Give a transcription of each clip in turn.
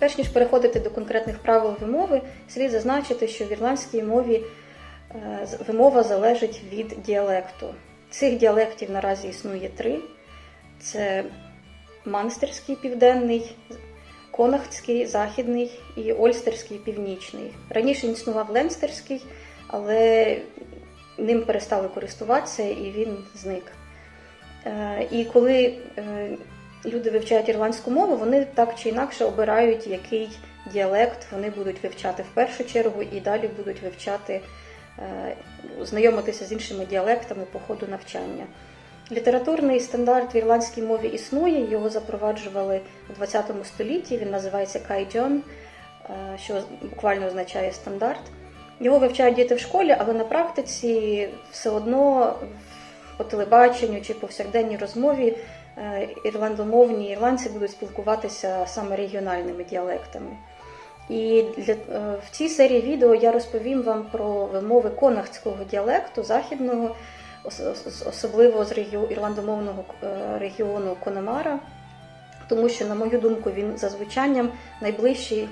Перш ніж переходити до конкретних правил вимови, слід зазначити, що в ірландській мові е, вимова залежить від діалекту. Цих діалектів наразі існує три: це Манстерський південний, Конахтський західний і Ольстерський північний. Раніше існував Ленстерський, але ним перестали користуватися і він зник. Е, І коли е, люди вивчають ірландську мову, вони так чи інакше обирають, який діалект вони будуть вивчати в першу чергу, і далі будуть вивчати, е, знайомитися з іншими діалектами по ходу навчання. Літературний стандарт в ірландській мові існує, його запроваджували у 20 столітті. Він називається Кайджон, е, що буквально означає стандарт. Його вивчають діти в школі, але на практиці все одно по телебаченню чи повсякденній розмові ірландомовні ірландці будуть спілкуватися саме регіональними діалектами. І для, е, в цій серії відео я розповім вам про вимови конахтського діалекту західного, ос- ос- особливо з регіо, ірландомовного е, регіону Конемара, тому що, на мою думку, він за звучанням найближчий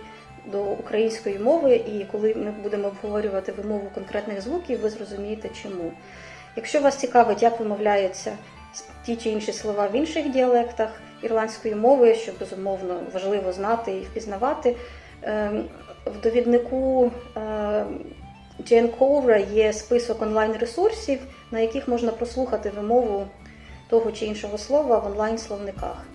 до української мови, і коли ми будемо обговорювати вимову конкретних звуків, ви зрозумієте чому. Якщо вас цікавить, як вимовляються ті чи інші слова в інших діалектах ірландської мови, що безумовно важливо знати і впізнавати, ем, в довіднику ем, Джейн Коура є список онлайн-ресурсів, на яких можна прослухати вимову того чи іншого слова в онлайн-словниках.